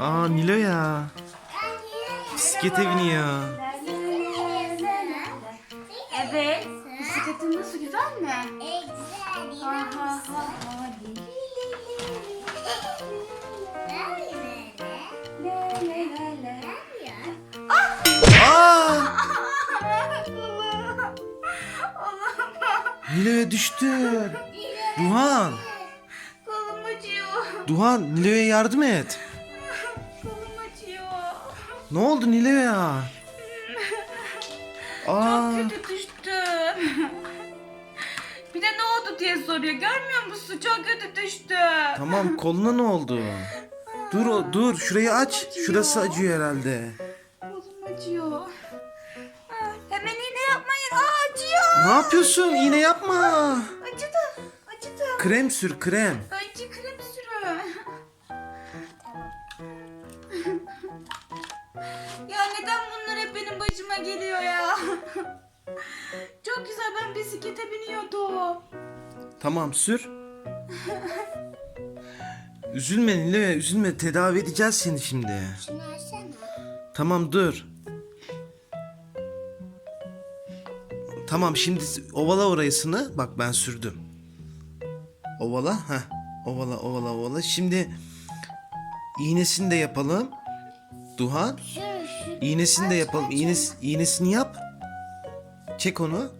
Aa Nilo'ya. Bisiklete biniyor. Evet. Bisikletin nasıl güzel mi? Ha ha. Nilo'ya düştü. Duhan. Kolum acıyor. Duhan Nilo'ya yardım et. Acıyor. Ne oldu Nilo'ya? Aa Kötü düştüm. Bir de ne oldu diye soruyor. Görmüyor musun? Çok kötü düştüm. tamam koluna ne oldu? Dur o dur şurayı aç. Şurası acıyor herhalde. Kolum acıyor. Ah, Hemen iğne yapmayın. Aa, acıyor. Ne yapıyorsun? İğne yapma. Acıdı. Acıdı. Krem sür krem. Önce neden bunlar hep benim başıma geliyor ya? Çok güzel ben bisiklete biniyordum. Tamam sür. Üzülme Nilo'ya üzülme tedavi edeceğiz seni şimdi. Tamam dur. Tamam şimdi ovala orasını. Bak ben sürdüm. Ovala. ha. Ovala ovala ovala. Şimdi iğnesini de yapalım. Duhan. İğnesini de yapalım. İğnes, iğnesini yap. Çek onu.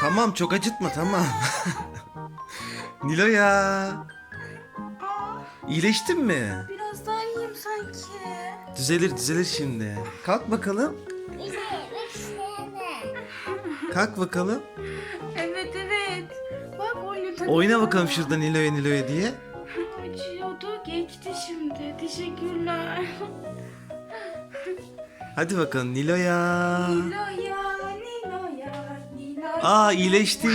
Tamam çok acıtma tamam. Nilo'ya. İyileştin mi? Biraz daha iyiyim sanki. Düzelir düzelir şimdi. Kalk bakalım. Kalk bakalım. Evet evet. Bak oyunu. Oyna bakalım şurada Nilo'ya Nilo'ya diye. Acıyordu geçti şimdi. Teşekkürler. Hadi bakalım Nilo'ya. Nilo'ya, Nilo'ya, Nilo'ya. Aa iyileşti.